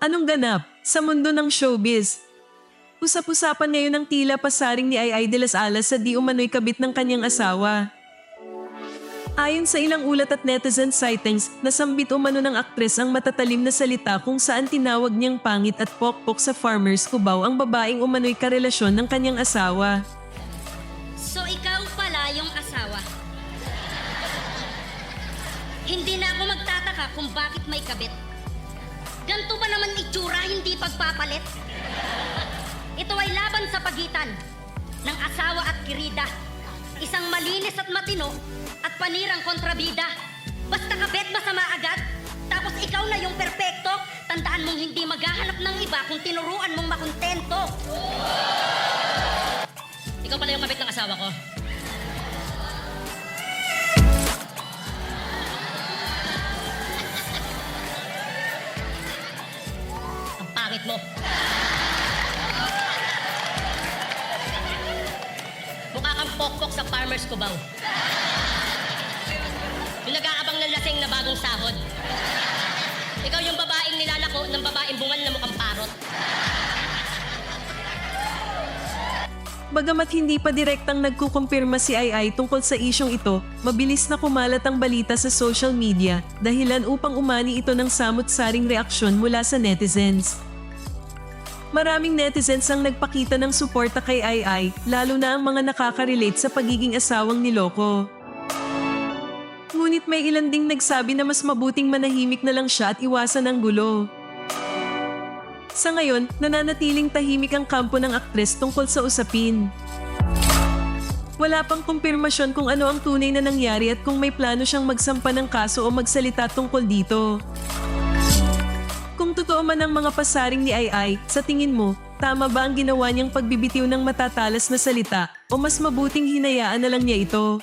Anong ganap sa mundo ng showbiz? Usap-usapan ngayon ang tila pasaring ni Ay de las Alas sa di umano'y kabit ng kanyang asawa. Ayon sa ilang ulat at netizen sightings, nasambit umano ng aktres ang matatalim na salita kung saan tinawag niyang pangit at pokpok sa farmers Cubao ang babaeng umano'y karelasyon ng kanyang asawa. So ikaw pala yung asawa. Hindi na ako magtataka kung bakit may kabit. Ganto ba naman itsura, hindi pagpapalit? Ito ay laban sa pagitan ng asawa at kirida. Isang malinis at matino at panirang kontrabida. Basta kabit masama agad, tapos ikaw na yung perpekto, tandaan mong hindi maghahanap ng iba kung tinuruan mong makontento. Ikaw pala yung kabit ng asawa ko. Pangit mo. Mukha kang pokpok sa farmer's kubaw. Yung nag-aabang ng lasing na bagong sahod. Ikaw yung babaeng nilalako ng babaeng bungal na mukhang parot. Bagamat hindi pa direktang nagkukumpirma si Ay tungkol sa isyong ito, mabilis na kumalat ang balita sa social media dahilan upang umani ito ng samot-saring reaksyon mula sa netizens. Maraming netizens ang nagpakita ng suporta kay Ay Ay, lalo na ang mga nakaka-relate sa pagiging asawang niloko. Ngunit may ilan ding nagsabi na mas mabuting manahimik na lang siya at iwasan ang gulo. Sa ngayon, nananatiling tahimik ang kampo ng aktres tungkol sa usapin. Wala pang kumpirmasyon kung ano ang tunay na nangyari at kung may plano siyang magsampa ng kaso o magsalita tungkol dito. Kung totoo man ang mga pasaring ni Ay, sa tingin mo, tama ba ang ginawa niyang pagbibitiw ng matatalas na salita o mas mabuting hinayaan na lang niya ito?